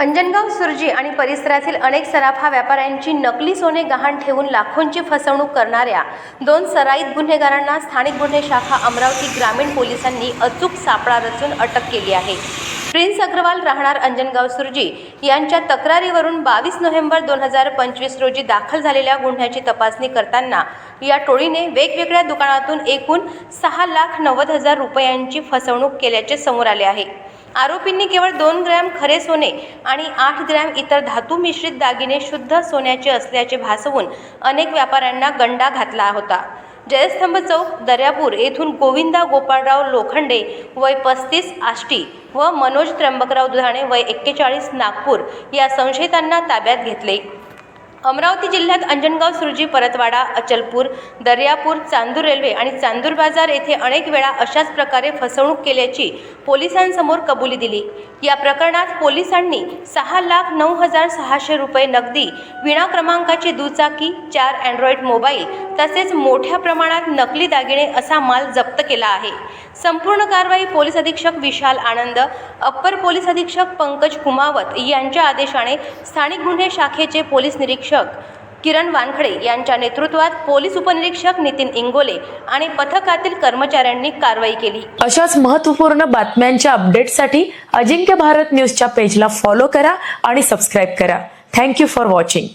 अंजनगाव सुरजी आणि परिसरातील अनेक सराफा व्यापाऱ्यांची नकली सोने गहाण ठेवून लाखोंची फसवणूक करणाऱ्या दोन सराईत गुन्हेगारांना स्थानिक गुन्हे शाखा अमरावती ग्रामीण पोलिसांनी अचूक सापळा रचून अटक केली आहे. प्रिन्स अग्रवाल राहणार अंजनगाव सुरजी यांच्या तक्रारीवरून बावीस नोव्हेंबर दोन हजार पंचवीस रोजी दाखल झालेल्या गुन्ह्याची तपासणी करताना या टोळीने वेगवेगळ्या दुकानातून एकूण सहा लाख नव्वद हजार रुपयांची फसवणूक केल्याचे समोर आले आहे. आरोपींनी केवळ दोन ग्रॅम खरे सोने आणि आठ ग्रॅम इतर धातू मिश्रित दागिने शुद्ध सोन्याचे असल्याचे भासवून अनेक व्यापाऱ्यांना गंडा घातला होता. जयस्तंभ चौक दर्यापूर येथून गोविंदा गोपाळराव लोखंडे वय पस्तीस आष्टी व मनोज त्र्यंबकराव दुधाणे वय एक्केचाळीस नागपूर या संशयितांना ताब्यात घेतले. अमरावती जिल्ह्यात अंजनगाव सुरजी परतवाडा अचलपूर दर्यापूर चांदूर रेल्वे आणि चांदूर बाजार येथे अनेक वेळा अशाच प्रकारे फसवणूक केल्याची पोलिसांसमोर कबुली दिली. या प्रकरणात पोलिसांनी सहा लाख नऊ हजार सहाशे रुपये नगदी विणा क्रमांकाची दुचाकी चार अँड्रॉइड मोबाईल तसेच मोठ्या प्रमाणात नकली दागिने असा माल जप्त केला आहे. संपूर्ण कारवाई पोलीस अधीक्षक विशाल आनंद अप्पर पोलीस अधीक्षक पंकज कुमावत यांच्या आदेशाने स्थानिक गुन्हे शाखेचे पोलीस निरीक्षक किरण वानखडे यांच्या नेतृत्वात पोलीस उपनिरीक्षक नितीन इंगोले आणि पथकातील कर्मचाऱ्यांनी कारवाई केली. अशाच महत्त्वपूर्ण बातम्यांच्या अपडेटसाठी अजिंक्य भारत न्यूजच्या पेजला फॉलो करा आणि सबस्क्राईब करा. Thank you for watching